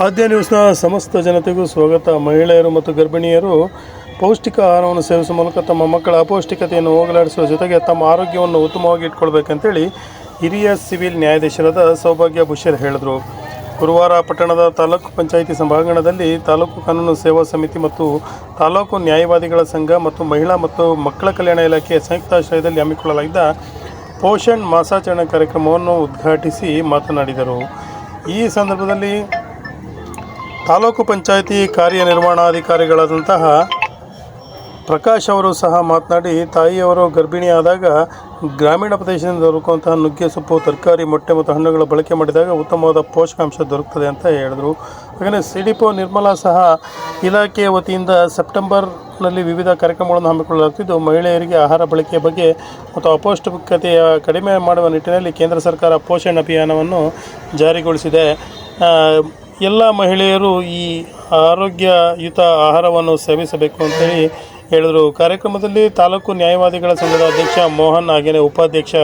ಆದ್ಯ ನ್ಯೂಸ್ನ ಸಮಸ್ತ ಜನತೆಗೂ ಸ್ವಾಗತ. ಮಹಿಳೆಯರು ಮತ್ತು ಗರ್ಭಿಣಿಯರು ಪೌಷ್ಟಿಕ ಆಹಾರವನ್ನು ಸೇವಿಸುವ ಮೂಲಕ ತಮ್ಮ ಮಕ್ಕಳ ಅಪೌಷ್ಟಿಕತೆಯನ್ನು ಹೋಗಲಾಡಿಸುವ ಜೊತೆಗೆ ತಮ್ಮ ಆರೋಗ್ಯವನ್ನು ಉತ್ತಮವಾಗಿ ಇಟ್ಕೊಳ್ಬೇಕಂತೇಳಿ ಹಿರಿಯ ಸಿವಿಲ್ ನ್ಯಾಯಾಧೀಶರಾದ ಸೌಭಾಗ್ಯ ಬುಷೇರ್ ಹೇಳಿದರು. ಗುರುವಾರ ಪಟ್ಟಣದ ತಾಲೂಕು ಪಂಚಾಯಿತಿ ಸಭಾಂಗಣದಲ್ಲಿ ತಾಲೂಕು ಕಾನೂನು ಸೇವಾ ಸಮಿತಿ ಮತ್ತು ತಾಲೂಕು ನ್ಯಾಯವಾದಿಗಳ ಸಂಘ ಮತ್ತು ಮಹಿಳಾ ಮತ್ತು ಮಕ್ಕಳ ಕಲ್ಯಾಣ ಇಲಾಖೆಯ ಸಂಯುಕ್ತಾಶ್ರಯದಲ್ಲಿ ಹಮ್ಮಿಕೊಳ್ಳಲಾಗಿದ್ದ ಪೋಷಣ್ ಮಾಸಾಚರಣೆ ಕಾರ್ಯಕ್ರಮವನ್ನು ಉದ್ಘಾಟಿಸಿ ಮಾತನಾಡಿದರು. ಈ ಸಂದರ್ಭದಲ್ಲಿ ತಾಲೂಕು ಪಂಚಾಯಿತಿ ಕಾರ್ಯನಿರ್ವಹಣಾಧಿಕಾರಿಗಳಾದಂತಹ ಪ್ರಕಾಶ್ ಅವರು ಸಹ ಮಾತನಾಡಿ ತಾಯಿಯವರು ಗರ್ಭಿಣಿಯಾದಾಗ ಗ್ರಾಮೀಣ ಪ್ರದೇಶದಿಂದ ದೊರಕುವಂತಹ ನುಗ್ಗೆ ಸೊಪ್ಪು, ತರಕಾರಿ, ಮೊಟ್ಟೆ ಮತ್ತು ಹಣ್ಣುಗಳ ಬಳಕೆ ಮಾಡಿದಾಗ ಉತ್ತಮವಾದ ಪೋಷಕಾಂಶ ದೊರಕುತ್ತದೆ ಅಂತ ಹೇಳಿದರು. ಡಿ ಪಿ ನಿರ್ಮಲಾ ಸಹ ಇಲಾಖೆಯ ವತಿಯಿಂದ ಸೆಪ್ಟೆಂಬರ್ನಲ್ಲಿ ವಿವಿಧ ಕಾರ್ಯಕ್ರಮಗಳನ್ನು ಹಮ್ಮಿಕೊಳ್ಳಲಾಗುತ್ತಿದ್ದು, ಮಹಿಳೆಯರಿಗೆ ಆಹಾರ ಬಳಕೆಯ ಬಗ್ಗೆ ಮತ್ತು ಅಪೌಷ್ಟಿಕತೆಯ ಕಡಿಮೆ ಮಾಡುವ ನಿಟ್ಟಿನಲ್ಲಿ ಕೇಂದ್ರ ಸರ್ಕಾರ ಪೋಷಣ್ ಅಭಿಯಾನವನ್ನು ಜಾರಿಗೊಳಿಸಿದೆ. ಎಲ್ಲ ಮಹಿಳೆಯರು ಈ ಆರೋಗ್ಯಯುತ ಆಹಾರವನ್ನು ಸೇವಿಸಬೇಕು ಅಂತೇಳಿ ಹೇಳಿದರು. ಕಾರ್ಯಕ್ರಮದಲ್ಲಿ ತಾಲೂಕು ನ್ಯಾಯವಾದಿಗಳ ಸಂಘದ ಅಧ್ಯಕ್ಷ ಮೋಹನ್ ಹಾಗೆಯೇ ಉಪಾಧ್ಯಕ್ಷ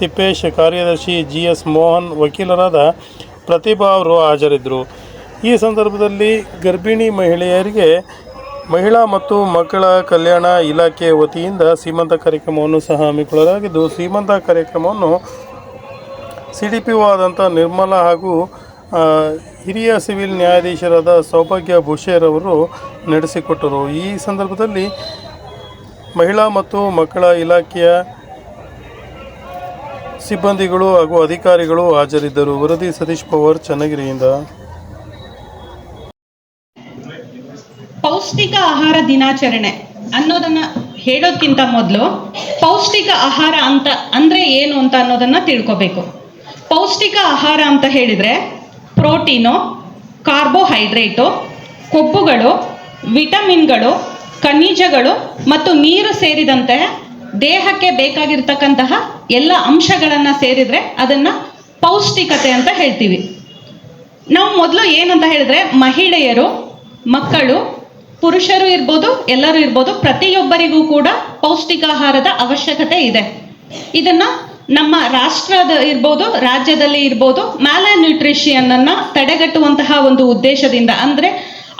ತಿಪ್ಪೇಶ್, ಕಾರ್ಯದರ್ಶಿ ಜಿ ಎಸ್ ಮೋಹನ್, ವಕೀಲರಾದ ಪ್ರತಿಭಾ ಅವರು ಹಾಜರಿದ್ದರು ಈ ಸಂದರ್ಭದಲ್ಲಿ ಗರ್ಭಿಣಿ ಮಹಿಳೆಯರಿಗೆ ಮಹಿಳಾ ಮತ್ತು ಮಕ್ಕಳ ಕಲ್ಯಾಣ ಇಲಾಖೆ ವತಿಯಿಂದ ಸೀಮಂತ ಕಾರ್ಯಕ್ರಮವನ್ನು ಸಹ ಹಮ್ಮಿಕೊಳ್ಳಲಾಗಿದ್ದು, ಸೀಮಂತ ಕಾರ್ಯಕ್ರಮವನ್ನು ಸಿ ಡಿ ಪಿ ಆದಂಥ ನಿರ್ಮಲಾ ಹಾಗೂ ಹಿರಿಯ ಸಿವಿಲ್ ನ್ಯಾಯಾಧೀಶರಾದ ಸೌಭಾಗ್ಯ ಭೂಷೇರ್ ಅವರು ನಡೆಸಿಕೊಟ್ಟರು. ಈ ಸಂದರ್ಭದಲ್ಲಿ ಮಹಿಳಾ ಮತ್ತು ಮಕ್ಕಳ ಇಲಾಖೆಯ ಸಿಬ್ಬಂದಿಗಳು ಹಾಗೂ ಅಧಿಕಾರಿಗಳು ಹಾಜರಿದ್ದರು. ವರದಿ ಸತೀಶ್ ಪವಾರ್, ಚನ್ನಗಿರಿಯಿಂದ. ಪೌಷ್ಟಿಕ ಆಹಾರ ದಿನಾಚರಣೆ ಅನ್ನೋದನ್ನ ಹೇಳೋದ್ಕಿಂತ ಮೊದಲು ಪೌಷ್ಟಿಕ ಆಹಾರ ಅಂತ ಅಂದ್ರೆ ಏನು ಅಂತ ಅನ್ನೋದನ್ನ ತಿಳ್ಕೊಬೇಕು. ಪೌಷ್ಟಿಕ ಆಹಾರ ಅಂತ ಹೇಳಿದ್ರೆ ಪ್ರೋಟೀನು, ಕಾರ್ಬೋಹೈಡ್ರೇಟು, ಕೊಬ್ಬುಗಳು, ವಿಟಮಿನ್ಗಳು, ಖನಿಜಗಳು ಮತ್ತು ನೀರು ಸೇರಿದಂತೆ ದೇಹಕ್ಕೆ ಬೇಕಾಗಿರ್ತಕ್ಕಂತಹ ಎಲ್ಲ ಅಂಶಗಳನ್ನು ಸೇರಿದರೆ ಅದನ್ನು ಪೌಷ್ಟಿಕತೆ ಅಂತ ಹೇಳ್ತೀವಿ. ನಾವು ಮೊದಲು ಏನಂತ ಹೇಳಿದ್ರೆ ಮಹಿಳೆಯರು, ಮಕ್ಕಳು, ಪುರುಷರು ಇರ್ಬೋದು, ಎಲ್ಲರೂ ಇರ್ಬೋದು ಪ್ರತಿಯೊಬ್ಬರಿಗೂ ಕೂಡ ಪೌಷ್ಟಿಕಾಹಾರದ ಅವಶ್ಯಕತೆ ಇದೆ. ಇದನ್ನ ನಮ್ಮ ರಾಷ್ಟ್ರದ ಇರ್ಬೋದು, ರಾಜ್ಯದಲ್ಲಿ ಇರ್ಬೋದು ಮ್ಯಾಲ ನ್ಯೂಟ್ರಿಷಿಯನ್ ಅನ್ನ ತಡೆಗಟ್ಟುವಂತಹ ಒಂದು ಉದ್ದೇಶದಿಂದ ಅಂದ್ರೆ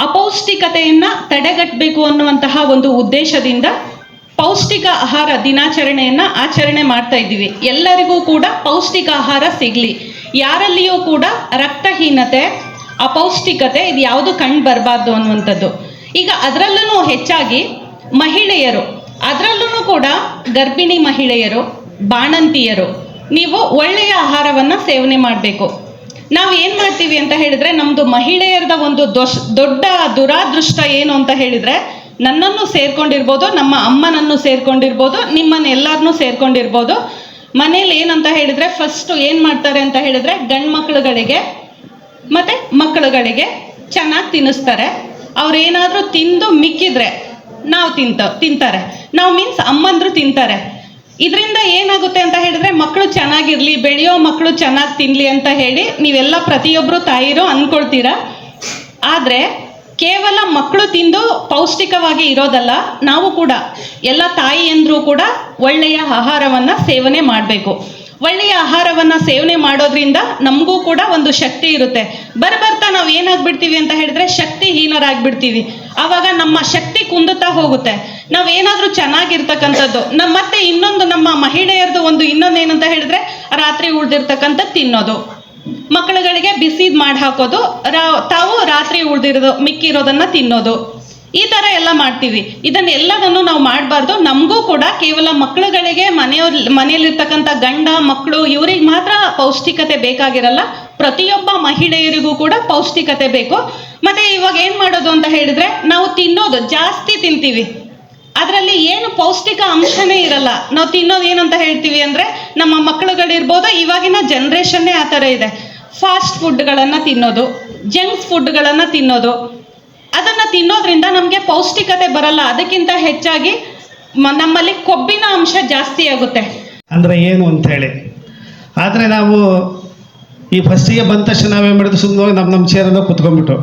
ಅಪೌಷ್ಟಿಕತೆಯನ್ನ ತಡೆಗಟ್ಟಬೇಕು ಅನ್ನುವಂತಹ ಒಂದು ಉದ್ದೇಶದಿಂದ ಪೌಷ್ಟಿಕ ಆಹಾರ ದಿನಾಚರಣೆಯನ್ನ ಆಚರಣೆ ಮಾಡ್ತಾ ಇದ್ದೀವಿ. ಎಲ್ಲರಿಗೂ ಕೂಡ ಪೌಷ್ಟಿಕ ಆಹಾರ ಸಿಗ್ಲಿ. ಯಾರಲ್ಲಿಯೂ ಕೂಡ ರಕ್ತಹೀನತೆ, ಅಪೌಷ್ಟಿಕತೆ ಇದು ಯಾವುದು ಕಂಡು ಬರಬಾರ್ದು ಅನ್ನುವಂಥದ್ದು. ಈಗ ಅದರಲ್ಲೂ ಹೆಚ್ಚಾಗಿ ಮಹಿಳೆಯರು, ಅದರಲ್ಲೂ ಕೂಡ ಗರ್ಭಿಣಿ ಮಹಿಳೆಯರು ಬಾಣಂತಿಯರು. ನೀವು ಒಳ್ಳೆಯ ಆಹಾರವನ್ನ ಸೇವನೆ ಮಾಡಬೇಕು. ನಾವು ಏನು ಮಾಡ್ತೀವಿ ಅಂತ ಹೇಳಿದ್ರೆ ನಮ್ಮದು ಮಹಿಳೆಯರದ ಒಂದು ದೊಶ್ ದೊಡ್ಡ ದುರಾದೃಷ್ಟ ಏನು ಅಂತ ಹೇಳಿದ್ರೆ ನನ್ನನ್ನು ಸೇರ್ಕೊಂಡಿರ್ಬೋದು, ನಮ್ಮ ಅಮ್ಮನನ್ನು ಸೇರ್ಕೊಂಡಿರ್ಬೋದು, ನಿಮ್ಮನ್ನ ಎಲ್ಲಾರನ್ನೂ ಸೇರ್ಕೊಂಡಿರ್ಬೋದು. ಮನೇಲಿ ಏನಂತ ಹೇಳಿದ್ರೆ ಫಸ್ಟ್ ಏನು ಮಾಡ್ತಾರೆ ಅಂತ ಹೇಳಿದ್ರೆ ಗಂಡು ಮಕ್ಕಳುಗಳಿಗೆ ಮತ್ತೆ ಮಕ್ಕಳುಗಳಿಗೆ ಚೆನ್ನಾಗಿ ತಿನ್ನಿಸ್ತಾರೆ. ಅವ್ರು ಏನಾದರೂ ತಿಂದು ಮಿಕ್ಕಿದ್ರೆ ನಾವು ತಿಂತ, ತಿಂತಾರೆ. ನಾವು ಮೀನ್ಸ್ ಅಮ್ಮಂದ್ರು ತಿಂತಾರೆ. ಇದರಿಂದ ಏನಾಗುತ್ತೆ ಅಂತ ಹೇಳಿದ್ರೆ ಮಕ್ಕಳು ಚೆನ್ನಾಗಿರ್ಲಿ, ಬೆಳೆಯೋ ಮಕ್ಕಳು ಚೆನ್ನಾಗಿ ತಿನ್ಲಿ ಅಂತ ಹೇಳಿ ನೀವೆಲ್ಲ ಪ್ರತಿಯೊಬ್ಬರು ತಾಯಿರು ಅನ್ಕೊಳ್ತೀರಾ? ಆದರೆ ಕೇವಲ ಮಕ್ಕಳು ತಿಂದು ಪೌಷ್ಟಿಕವಾಗಿ ಇರೋದಲ್ಲ, ನಾವು ಕೂಡ, ಎಲ್ಲ ತಾಯಿಯಂದ್ರು ಕೂಡ ಒಳ್ಳೆಯ ಆಹಾರವನ್ನ ಸೇವನೆ ಮಾಡಬೇಕು. ಒಳ್ಳೆಯ ಆಹಾರವನ್ನ ಸೇವನೆ ಮಾಡೋದ್ರಿಂದ ನಮಗೂ ಕೂಡ ಒಂದು ಶಕ್ತಿ ಇರುತ್ತೆ. ಬರಬರ್ತಾ ನಾವು ಏನಾಗ್ಬಿಡ್ತೀವಿ ಅಂತ ಹೇಳಿದ್ರೆ ಶಕ್ತಿಹೀನರಾಗ್ಬಿಡ್ತೀವಿ. ಆವಾಗ ನಮ್ಮ ಶಕ್ತಿ ಕುಂದುತ್ತಾ ಹೋಗುತ್ತೆ. ನಾವ್ ಏನಾದ್ರೂ ಚೆನ್ನಾಗಿರ್ತಕ್ಕಂಥದ್ದು ನಮ್ಮ ಮತ್ತೆ ಇನ್ನೊಂದು ನಮ್ಮ ಮಹಿಳೆಯರದು ಒಂದು ಇನ್ನೊಂದು ಏನಂತ ಹೇಳಿದ್ರೆ, ರಾತ್ರಿ ಉಳ್ದಿರ್ತಕ್ಕಂಥ ತಿನ್ನೋದು. ಮಕ್ಕಳುಗಳಿಗೆ ಬಿಸಿ ಮಾಡಿ ಹಾಕೋದು ರಾ- ತಾವು ರಾತ್ರಿ ಉಳ್ದಿರೋದು, ಮಿಕ್ಕಿರೋದನ್ನ ತಿನ್ನೋದು. ಈ ತರ ಎಲ್ಲ ಮಾಡ್ತೀವಿ. ಇದನ್ನೆಲ್ಲದನ್ನು ನಾವು ಮಾಡಬಾರ್ದು. ನಮಗೂ ಕೂಡ ಕೇವಲ ಮಕ್ಕಳುಗಳಿಗೆ ಮನೆಯವ್ರ, ಮನೆಯಲ್ಲಿರ್ತಕ್ಕಂಥ ಗಂಡ ಮಕ್ಕಳು ಇವ್ರಿಗೆ ಮಾತ್ರ ಪೌಷ್ಟಿಕತೆ ಬೇಕಾಗಿರಲ್ಲ. ಪ್ರತಿಯೊಬ್ಬ ಮಹಿಳೆಯರಿಗೂ ಕೂಡ ಪೌಷ್ಟಿಕತೆ ಬೇಕು. ಮತ್ತೆ ಇವಾಗ ಏನ್ ಮಾಡೋದು ಅಂತ ಹೇಳಿದ್ರೆ, ನಾವು ತಿನ್ನೋದು ಜಾಸ್ತಿ ತಿಂತೀವಿ. ಅದರಲ್ಲಿ ಏನು ಪೌಷ್ಟಿಕ ಅಂಶನೇ ಇರಲ್ಲ. ನಾವು ತಿನ್ನೋದು ಏನಂತ ಹೇಳ್ತೀವಿ ಅಂದ್ರೆ ನಮ್ಮ ಮಕ್ಕಳುಗಳಿರ್ಬೋದು? ಇವಾಗಿನ ಜನ್ರೇಷನ್ನೇ ಆ ಥರ ಇದೆ. ಫಾಸ್ಟ್ ಫುಡ್ಗಳನ್ನು ತಿನ್ನೋದು ಜಂಕ್ಸ್ ಫುಡ್ಗಳನ್ನು ತಿನ್ನೋದು. ಅದನ್ನ ತಿನ್ನೋದ್ರಿಂದ ನಮಗೆ ಪೌಷ್ಟಿಕತೆ ಬರಲ್ಲ. ಅದಕ್ಕಿಂತ ಹೆಚ್ಚಾಗಿ ನಮ್ಮಲ್ಲಿ ಕೊಬ್ಬಿನ ಅಂಶ ಜಾಸ್ತಿ ಆಗುತ್ತೆ. ಅಂದರೆ ಏನು ಅಂತೇಳಿ ಆದರೆ ನಾವು ಈ ಫಸ್ಟಿಗೆ ಬಂದ ತಕ್ಷಣ ನಾವೇನು ಮಾಡಿದ್ರು ಸುಮ್ಮನೆ ನಮ್ಮ ನಮ್ಮ ಚೇರಲ್ಲೋ ಕುತ್ಕೊಂಡ್ಬಿಟ್ಟು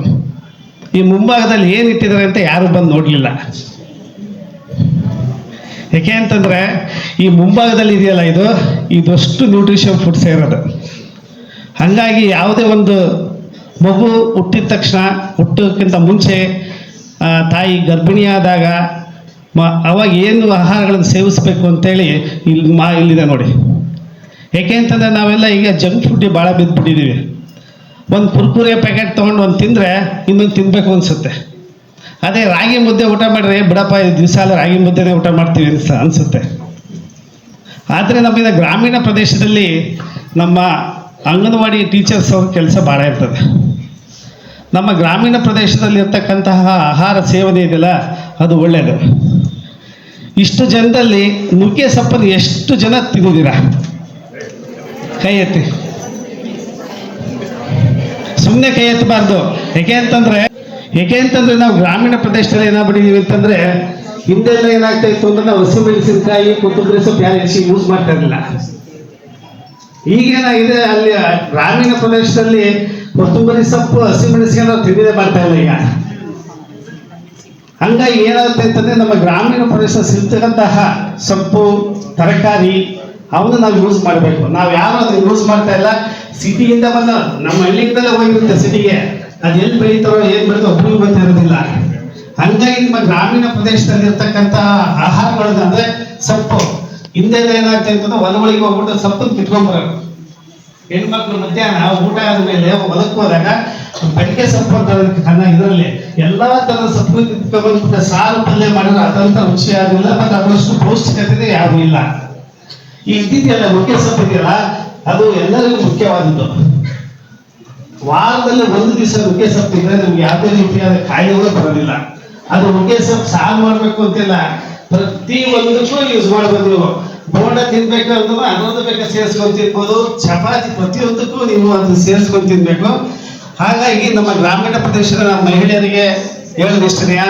ಈ ಮುಂಭಾಗದಲ್ಲಿ ಏನು ಇಟ್ಟಿದ್ದಾರೆ ಅಂತ ಯಾರು ಬಂದು ನೋಡಲಿಲ್ಲ. ಯಾಕೆ ಅಂತಂದರೆ ಈ ಮುಂಭಾಗದಲ್ಲಿ ಇದೆಯಲ್ಲ ಇದು? ಇದಷ್ಟು ನ್ಯೂಟ್ರಿಷನ್ ಫುಡ್ಸ್ ಸೇರೋದು. ಹಾಗಾಗಿ ಯಾವುದೇ ಒಂದು ಮಗು ಹುಟ್ಟಿದ ತಕ್ಷಣ, ಹುಟ್ಟೋಕ್ಕಿಂತ ಮುಂಚೆ ತಾಯಿ ಗರ್ಭಿಣಿಯಾದಾಗ ಮ, ಅವಾಗ ಏನು ಆಹಾರಗಳನ್ನು ಸೇವಿಸಬೇಕು ಅಂತೇಳಿ ಇಲ್ಲಿ ಮಾ, ಇಲ್ಲಿದೆ ನೋಡಿ. ಏಕೆ ಅಂತಂದರೆ ನಾವೆಲ್ಲ ಈಗ ಜಂಕ್ ಫುಡ್ಡಿ ಭಾಳ ಬಿದ್ದುಬಿಟ್ಟಿದ್ದೀವಿ ಒಂದು ಕುರ್ಕುರೆ ಪ್ಯಾಕೆಟ್ ತೊಗೊಂಡು ಒಂದು ತಿಂದರೆ ಇನ್ನೊಂದು ತಿನ್ನಬೇಕು ಅನಿಸುತ್ತೆ. ಅದೇ ರಾಗಿ ಮುದ್ದೆ ಊಟ ಮಾಡಿದ್ರೆ ಬಿಡಪ್ಪ ದಿವಸ ಅಲ್ಲ ರಾಗಿ ಮುದ್ದೆನೇ ಊಟ ಮಾಡ್ತೀವಿ ಅಂತ ಅನಿಸುತ್ತೆ. ಆದರೆ ನಮ್ಮಿಂದ ಗ್ರಾಮೀಣ ಪ್ರದೇಶದಲ್ಲಿ ನಮ್ಮ ಅಂಗನವಾಡಿ ಟೀಚರ್ಸ್ ಅವ್ರ ಕೆಲಸ ಭಾಳ ಇರ್ತದೆ. ನಮ್ಮ ಗ್ರಾಮೀಣ ಪ್ರದೇಶದಲ್ಲಿ ಇರ್ತಕ್ಕಂತಹ ಆಹಾರ ಸೇವನೆ ಇದೆಯಲ್ಲ, ಅದು ಒಳ್ಳೆಯದು ಇಷ್ಟು ಜನದಲ್ಲಿ ನುಗ್ಗೆ ಸೊಪ್ಪನ್ನು ಎಷ್ಟು ಜನ ತಿಂದಿದ್ದೀರಾ? ಕೈ ಎತ್ತಿ. ಸುಮ್ಮನೆ ಕೈ ಎತ್ತಬಾರ್ದು. ಯಾಕೆ ಅಂತಂದ್ರೆ ಏಕೆ ಅಂತಂದ್ರೆ ನಾವು ಗ್ರಾಮೀಣ ಪ್ರದೇಶದಲ್ಲಿ ಏನಾಗ್ಬಿಟ್ಟಿದೀವಿ ಅಂತಂದ್ರೆ ಹಿಂದೆಲ್ಲ ಏನಾಗ್ತಾ ಇತ್ತು ಅಂದ್ರೆ ನಾವು ಹಸಿಮೆಣಸಿನಕಾಯಿ ಕೊತ್ತಂಬರಿ ಸೊಪ್ಪು ಯಾರು ಹೆಚ್ಚಿಗೆ ಯೂಸ್ ಮಾಡ್ತಾ ಇರಲಿಲ್ಲ. ಈಗೇನಾಗಿದೆ ಅಲ್ಲಿ ಗ್ರಾಮೀಣ ಪ್ರದೇಶದಲ್ಲಿ ಕೊತ್ತಂಬರಿ ಸೊಪ್ಪು ಹಸಿಮೆಣಸಿಗೆ ನಾವು ತಿಂದಿದೆ ಮಾಡ್ತಾ ಇಲ್ಲ ಈಗ. ಹಂಗಾಗಿ ಏನಾಗುತ್ತೆ ಅಂತಂದ್ರೆ ನಮ್ಮ ಗ್ರಾಮೀಣ ಪ್ರದೇಶ ಸಿಗ್ತಕ್ಕಂತಹ ಸೊಪ್ಪು, ತರಕಾರಿ, ಅವನ್ನ ನಾವು ಯೂಸ್ ಮಾಡಬೇಕು. ನಾವು ಯಾರು ಅದನ್ನ ಯೂಸ್ ಮಾಡ್ತಾ ಇಲ್ಲ ಸಿಟಿಯಿಂದ ಬಂದ ನಮ್ಮ ಹಳ್ಳಿಯಿಂದಲೇ ಹೋಗಿರುತ್ತೆ ಸಿಟಿಗೆ ಅದು ಎಲ್ಲಿ ಬೆಳೀತಾರೋ, ಏನ್ ಬೆಳೀತಾರೋ ಒಬ್ಬರಿಗೂ ಗೊತ್ತಿರೋದಿಲ್ಲ ಹಂಗಾಗಿ ನಿಮ್ಮ ಗ್ರಾಮೀಣ ಪ್ರದೇಶದಲ್ಲಿ ಇರ್ತಕ್ಕಂಥ ಆಹಾರಗಳನ್ನ ಅಂದ್ರೆ ಸೊಪ್ಪು. ಹಿಂದೆ ಏನಾಗ್ತಾ ಅಂತಂದ್ರೆ ಹೊಲಗಳಿಗೆ ಹೋಗ್ಬಿಟ್ಟು ಸೊಪ್ಪನ್ನು ಕಿತ್ಕೊಂಡ್ಬರೋದು ಹೆಣ್ಮಕ್ಳು ಮಧ್ಯಾಹ್ನ ಊಟ ಆದ್ಮೇಲೆ ಹೊಲಕ್ಕೆ ಹೋದಾಗ ಬೆಳಗ್ಗೆ ಸೊಪ್ಪು ಅಂತ ಇದರಲ್ಲಿ ಎಲ್ಲಾ ತರದ ಸೊಪ್ಪು ಕಿತ್ಕೊಂಡ್ಬಿಟ್ಟು ಸಾರು ಪಲ್ಯ ಮಾಡಿದ್ರೆ ಅದಂತ ರುಚಿ ಆಗಿಲ್ಲ ಮತ್ತೆ ಅದರಷ್ಟು ಪೌಷ್ಟಿಕತೆ ಯಾರು ಇಲ್ಲ. ಈ ಇದ್ದಿದೆಯಲ್ಲ ಮುಖ್ಯ ಸೊಪ್ಪು ಇದೆಯಲ್ಲ ಅದು ಎಲ್ಲರಿಗೂ ಮುಖ್ಯವಾದದ್ದು. ವಾರದಲ್ಲಿ ಒಂದು ದಿವಸ ನುಗ್ಗೆ ಸೊಪ್ಪು ತಿಂದ್ರೆ ನಿಮ್ಗೆ ಯಾವುದೇ ರೀತಿಯಾದ ಕಾಯಿಲೆಗಳು ಬರೋದಿಲ್ಲ. ಅದು ನುಗ್ಗೆ ಸೊಪ್ಪು ಸಾರು ಮಾಡ್ಬೇಕು ಅಂತಿಲ್ಲ. ಪ್ರತಿ ಒಂದಕ್ಕೂ ಯೂಸ್ ಮಾಡ್ಬೋದು ನೀವು. ಬೋಂಡ ತಿನ್ಬೇಕು ಅಂತಂದ್ರೆ ಅನ್ನೋದು ಬೇಕಾ ಸೇರಿಸ್ಕೊಂಡು ತಿನ್ಬೋದು ಚಪಾತಿ ಪ್ರತಿಯೊಂದಕ್ಕೂ ನೀವು ಅದನ್ನ ಸೇರಿಸ್ಕೊಂಡು ತಿನ್ಬೇಕು ಹಾಗಾಗಿ ನಮ್ಮ ಗ್ರಾಮೀಣ ಪ್ರದೇಶದ ಮಹಿಳೆಯರಿಗೆ ಹೇಳೋದಿಷ್ಟನೆಯ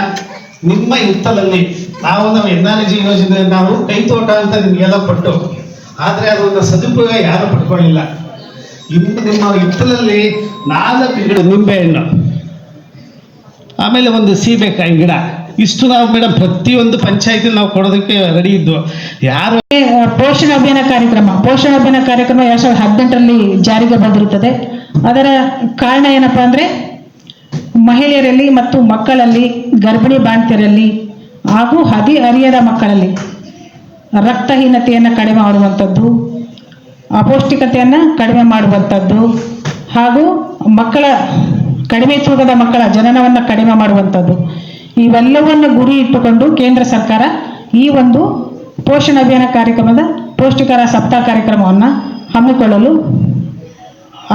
ನಿಮ್ಮ ಹಿತ್ತಲಲ್ಲಿ ನಾವು ನಮ್ಮ ಎನ್ ಆರ್ ಜಿ ಯೋಜನೆ ನಾವು ಕೈ ತೋಟ ಅಂತ ನಿಮಗೆಲ್ಲ ಪಟ್ಟು ಆದರೆ ಅದೊಂದು ಸದುಪಯೋಗ ಯಾರು ಪಡ್ಕೊಳ್ಳಿಲ್ಲ. ಇನ್ನು ನಿಮ್ಮ ಹಿತ್ತಲಲ್ಲಿ ನಾಲ್ಕು ಗಿಡ ನಿಂಬೆಹಣ್ಣು ಆಮೇಲೆ ಒಂದು ಸೀಬೆಕಾಯಿ ಗಿಡ. ಇಷ್ಟು ನಾವು ಮೇಡಮ್ ಪ್ರತಿಯೊಂದು ಪಂಚಾಯತಿ ನಾವು ಕೊಡೋದಕ್ಕೆ ರೆಡಿ ಇದ್ವು ಯಾರು ಪೋಷಣ ಅಭಿಯಾನ ಕಾರ್ಯಕ್ರಮ. ಪೋಷಣ ಅಭಿಯಾನ ಕಾರ್ಯಕ್ರಮ ಎರಡ್ ಸಾವಿರದ ಹದಿನೆಂಟರಲ್ಲಿ ಜಾರಿಗೆ ಬಂದಿರುತ್ತದೆ. ಅದರ ಕಾರಣ ಏನಪ್ಪಾ ಅಂದ್ರೆ, ಮಹಿಳೆಯರಲ್ಲಿ ಮತ್ತು ಮಕ್ಕಳಲ್ಲಿ, ಗರ್ಭಿಣಿ ಬಾಣ್ತಿಯರಲ್ಲಿ ಹಾಗೂ ಹದಿ ಹರಿಯದ ಮಕ್ಕಳಲ್ಲಿ ರಕ್ತಹೀನತೆಯನ್ನು ಕಡಿಮೆ ಮಾಡುವಂಥದ್ದು ಅಪೌಷ್ಟಿಕತೆಯನ್ನು ಕಡಿಮೆ ಮಾಡುವಂಥದ್ದು ಹಾಗೂ ಮಕ್ಕಳ ಕಡಿಮೆ ತೂಕದ ಮಕ್ಕಳ ಜನನವನ್ನು ಕಡಿಮೆ ಮಾಡುವಂಥದ್ದು. ಇವೆಲ್ಲವನ್ನು ಗುರಿ ಇಟ್ಟುಕೊಂಡು ಕೇಂದ್ರ ಸರ್ಕಾರ ಈ ಒಂದು ಪೋಷಣ ಅಭಿಯಾನ ಕಾರ್ಯಕ್ರಮದ ಪೌಷ್ಟಿಕರ ಸಪ್ತಾಹ ಕಾರ್ಯಕ್ರಮವನ್ನು ಹಮ್ಮಿಕೊಳ್ಳಲು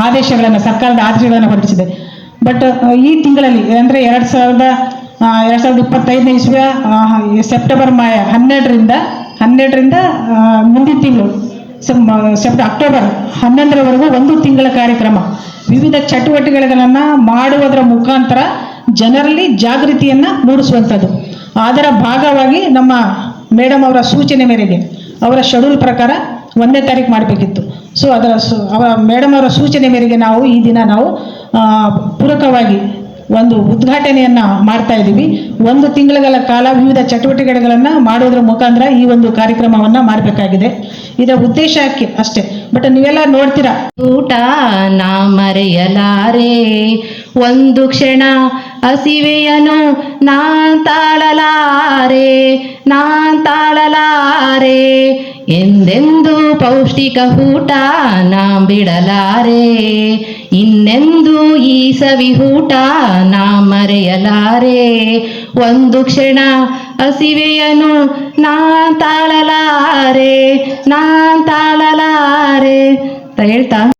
ಆದೇಶಗಳನ್ನು ಸರ್ಕಾರದ ಆದೇಶಗಳನ್ನು ಹೊರಡಿಸಿದೆ. ಬಟ್ ಈ ತಿಂಗಳಲ್ಲಿ ಅಂದರೆ ಎರಡು ಸಾವಿರದ ಎರಡು ಸಾವಿರದ ಇಪ್ಪತ್ತೈದನೇ ಇಸ್ವಿಯ ಸೆಪ್ಟೆಂಬರ್ ಮಾ ಹನ್ನೆರಡರಿಂದ ಹನ್ನೆರಡರಿಂದ ಮುಂದಿನ ತಿಂಗಳು ಸೆಪ್ಟ ಅಕ್ಟೋಬರ್ ಹನ್ನೊಂದರವರೆಗೂ ಒಂದು ತಿಂಗಳ ಕಾರ್ಯಕ್ರಮ. ವಿವಿಧ ಚಟುವಟಿಕೆಗಳನ್ನು ಮಾಡುವುದರ ಮುಖಾಂತರ ಜನರಲ್ಲಿ ಜಾಗೃತಿಯನ್ನು ಮೂಡಿಸುವಂಥದ್ದು. ಅದರ ಭಾಗವಾಗಿ ನಮ್ಮ ಮೇಡಮ್ ಅವರ ಸೂಚನೆ ಮೇರೆಗೆ ಅವರ ಶೆಡ್ಯೂಲ್ ಪ್ರಕಾರ ಒಂದನೇ ತಾರೀಕು ಮಾಡಬೇಕಿತ್ತು. ಸೊ ಅದರ ಸು ಮೇಡಮ್ ಅವರ ಸೂಚನೆ ಮೇರೆಗೆ ನಾವು ಈ ದಿನ ನಾವು ಪೂರಕವಾಗಿ ಒಂದು ಉದ್ಘಾಟನೆಯನ್ನು ಮಾಡ್ತಾ ಇದ್ದೀವಿ. ಒಂದು ತಿಂಗಳ ಕಾಲ ವಿವಿಧ ಚಟುವಟಿಕೆಗಳನ್ನು ಮಾಡೋದ್ರ ಮುಖಾಂತರ ಈ ಒಂದು ಕಾರ್ಯಕ್ರಮವನ್ನು ಮಾಡಬೇಕಾಗಿದೆ. ಇದರ ಉದ್ದೇಶ ಅಕ್ಕೆ- ಅಷ್ಟೇ. ಬಟ್ ನೀವೆಲ್ಲ ನೋಡ್ತೀರಾ? ಊಟ ನಾ ಮರೆಯಲಾರೆ. ಒಂದು ಕ್ಷಣ ಹಸಿವೆಯನು ನಾ ತಾಳಲಾರೆ. ನಾ ತಾಳಲಾರೆ. ಎಂದೆಂದು ಪೌಷ್ಟಿಕ ಊಟ ನಾ ಬಿಡಲಾರೆ. ಇನ್ನೆಂದು ಈ ಸವಿ ಊಟ ನಾ ಮರೆಯಲಾರೆ. ಒಂದು ಕ್ಷಣ ಹಸಿವೆಯನು ನಾ ತಾಳಲಾರೆ ನಾ ತಾಳಲಾರೆ ಅಂತ ಹೇಳ್ತಾ